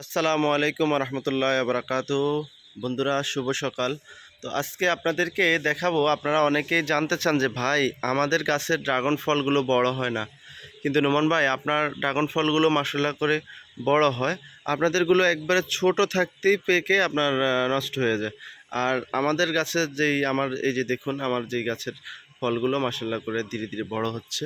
আসসালামু আলাইকুম রহমতুল্লাহ বারাকাতু বন্ধুরা, শুভ সকাল। তো আজকে আপনাদেরকে দেখাবো, আপনারা অনেকেই জানতে চান যে, ভাই, আমাদের গাছের ড্রাগন ফলগুলো বড় হয় না। কিন্তু নোমান ভাই, আপনার ড্রাগন ফলগুলো মাসাল্লাহ করে বড় হয়। আপনাদেরগুলো একবারে ছোট থাকতেই পেকে আপনার নষ্ট হয়ে যায়। আর আমাদের গাছের যেই, আমার এই যে দেখুন, আমার যেই গাছের ফলগুলো মাসাল্লাহ করে ধীরে ধীরে বড় হচ্ছে।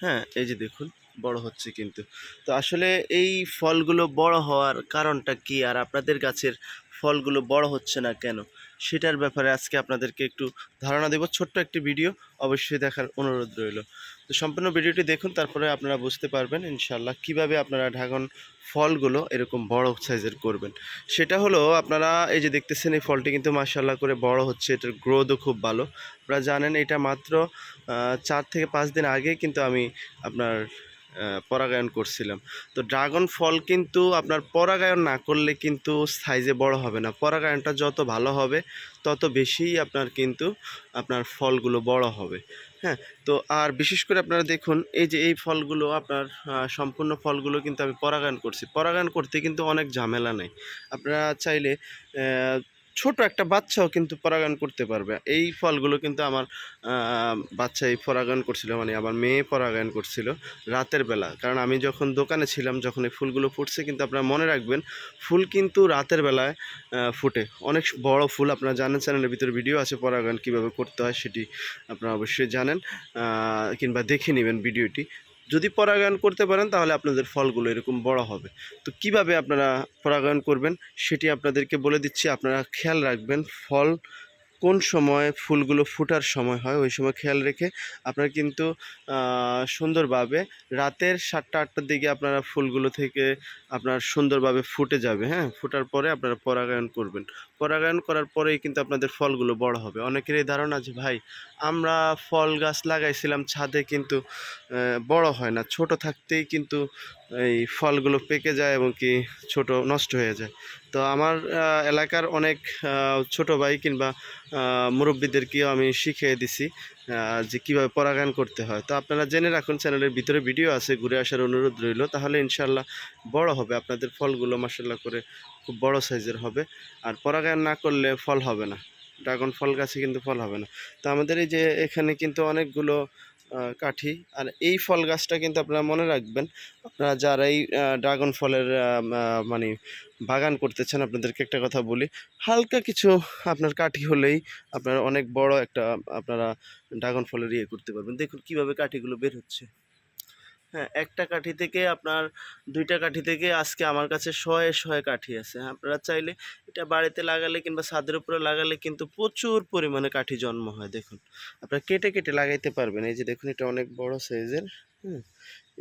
হ্যাঁ এই যে দেখুন। বড় হচ্ছে কিন্তু। তো আসলে এই ফলগুলো বড় হওয়ার কারণটা কি? আর আপনাদের গাছের ফলগুলো বড় হচ্ছে না কেন? সেটার ব্যাপারে আজকে আপনাদেরকে একটু ধারণা দেব। ছোট্ট একটি ভিডিও অবশ্যই দেখার অনুরোধ রইল। তো সম্পূর্ণ ভিডিওটি দেখুন, তারপরে আপনারা বুঝতে পারবেন ইনশাল্লাহ কীভাবে আপনারা ড্রাগন ফলগুলো এরকম বড় সাইজের করবেন। সেটা হলো আপনারা এই যে দেখতেছেন এই ফলটি কিন্তু মাশাল্লাহ করে বড় হচ্ছে, এটার গ্রোথও খুব ভালো। আপনারা জানেন এটা মাত্র চার থেকে পাঁচ দিন আগে কিন্তু আমি আপনার পরাগায়ন করছিলাম। তো ড্রাগন ফল কিন্তু আপনার পরাগায়ন না করলে কিন্তু সাইজে বড় হবে না। পরাগায়নটা যত ভালো হবে, তত বেশিই আপনার কিন্তু আপনার ফলগুলো বড় হবে। হ্যাঁ তো আর বিশেষ করে আপনারা দেখুন, এই যে এই ফলগুলো আপনার সম্পূর্ণ ফলগুলো কিন্তু আমি পরাগায়ন করছি। পরাগায়ন করতে কিন্তু অনেক ঝামেলা নেই। আপনারা চাইলে ছোট একটা বাচ্চাও কিন্তু পরাগায়ন করতে পারবে। এই ফলগুলো কিন্তু আমার বাচ্চা এই পরাগায়ন করছিল মানে আমার মেয়ে পরাগায়ন করছিল রাতের বেলা। কারণ আমি যখন দোকানে ছিলাম, যখন এই ফুলগুলো ফুটছে, কিন্তু আপনারা মনে রাখবেন, ফুল কিন্তু রাতের বেলায় ফুটে। অনেক বড় ফুল, আপনারা জানেন চ্যানেলের ভিতরে ভিডিও আছে পরাগায়ন কীভাবে করতে হয়, সেটি আপনারা অবশ্যই জানেন কিংবা দেখে নেবেন ভিডিওটি। যদি পরাগায়ন করতে পারেন, তাহলে আপনাদের ফলগুলো এরকম বড় হবে। তো কীভাবে আপনারা পরাগায়ন করবেন, সেটি আপনাদেরকে বলে দিচ্ছি। আপনারা খেয়াল রাখবেন, ফল কোন সময় ফুলগুলো ফুটার সময় হয়, ওই সময় খেয়াল রেখে আপনারা কিন্তু সুন্দরভাবে রাতের সাতটা, আটটার দিকে আপনারা ফুলগুলো থেকে আপনার সুন্দরভাবে ফুটে যাবে হ্যাঁ? ফুটার পরে আপনারা পরাগায়ন করবেন। পরাগায়ন করার পরেই কিন্তু আপনাদের ফলগুলো বড় হবে। অনেকের এই ধারণা আছে ভাই, আমরা ফল গাছ লাগাইছিলাম, ছাদে কিন্তু বড় হয় না। ছোট থাকতেই কিন্তু এই ফলগুলো পেকে যায় এবং কি ছোট নষ্ট হয়ে যায়। তো আমার এলাকার অনেক ছোট ভাই কিংবা মুরব্বীদেরকেও আমি শিখিয়ে দিছি যে কীভাবে পরাগায়ন করতে হয়। তো আপনারা জেনে রাখুন চ্যানেলের ভিতরে ভিডিও আছে, ঘুরে আসার অনুরোধ রইল। তাহলে ইনশাল্লাহ বড় হবে। আপনাদের ফলগুলো মাসাল্লাহ করে খুব বড় সাইজের হবে। আর পরাগায়ন না করলে ফল হবে না। ড্রাগন ফল গাছে কিন্তু ফল হবে না। তো আমাদের এই যে এখানে কিন্তু অনেকগুলো কাঠি। আর এই ফল গাছটা কিন্তু আপনারা মনে রাখবেন, আপনারা যারা এই ড্রাগন ফলের মানে বাগান করতেছেন, আপনাদেরকে একটা কথা বলি, হালকা কিছু আপনার কাঠি হলেই আপনারা অনেক বড় একটা, আপনারা ড্রাগন ফলের ইয়ে করতে পারবেন। দেখুন কীভাবে কাঠিগুলো বের হচ্ছে। হ্যাঁ একটা কাঠি থেকে আপনার দুইটা কাঠি থেকে আজকে আমার কাছে শয়ে শয়ে কাঠি আছে। হ্যাঁ, আপনারা চাইলে এটা বাড়িতে লাগালে কিংবা ছাদের উপরে লাগালে কিন্তু প্রচুর পরিমাণে কাঠি জন্ম হয় দেখুন। আপনারা কেটে কেটে লাগাইতে পারবেন। এই যে দেখুন এটা অনেক বড় সাইজের হুম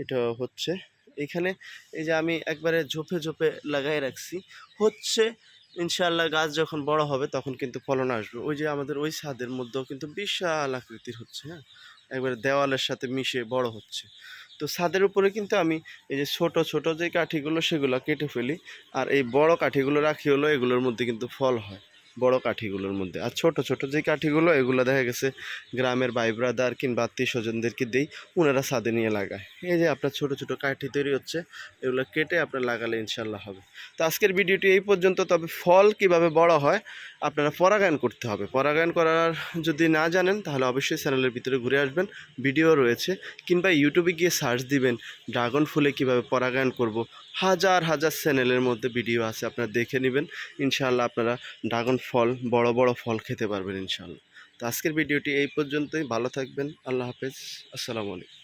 এটা হচ্ছে। এখানে এই যে আমি একবারে ঝোপে ঝোপে লাগাই রাখছি। হচ্ছে ইনশাআল্লাহ গাছ যখন বড় হবে তখন কিন্তু ফলন আসবে। ওই যে আমাদের ওই ছাদের মধ্যেও কিন্তু বিশাল আকৃতির হচ্ছে হ্যাঁ? একবারে দেওয়ালের সাথে মিশে বড় হচ্ছে। তো ছাদের উপরে কিন্তু আমি এই যে ছোট ছোট যে কাঠিগুলো সেগুলো কেটে ফেলি। আর এই বড় কাঠিগুলো রাখি হলো, এগুলোর মধ্যে কিন্তু ফল হয়। বড় কাঠিগুলোর মধ্যে। আর ছোট ছোট যে কাঠিগুলো, এগুলো দেখা গেছে গ্রামের ভাই ব্রাদার কিংবা আত্মীয় স্বজনদেরকে দিই ওনারা ছাদে নিয়ে লাগায়। এই যে আপনার ছোট ছোট কাঠি তৈরি হচ্ছে, এগুলো কেটে আপনার লাগালে ইনশাল্লাহ হবে। তো আজকের ভিডিওটি এই পর্যন্ত, তবে ফল কীভাবে বড় হয়, আপনারা পরাগায়ন করতে হবে। পরাগায়ন করার যদি না জানেন, তাহলে অবশ্যই চ্যানেলের ভিতরে ঘুরে আসবেন। ভিডিও রয়েছে, কিংবা ইউটিউবে গিয়ে সার্চ দিবেন, ড্রাগন ফুলে কীভাবে পরাগায়ন করব হাজার হাজার চ্যানেলের মধ্যে ভিডিও আছে, আপনারা দেখে নেবেন। ইনশাআল্লাহ আপনারা ড্রাগন ফল, বড় বড় ফল খেতে পারবেন ইনশাআল্লাহ। তো আজকের ভিডিওটি এই পর্যন্তই, ভালো থাকবেন, আল্লাহ হাফেজ, আসসালামু আলাইকুম।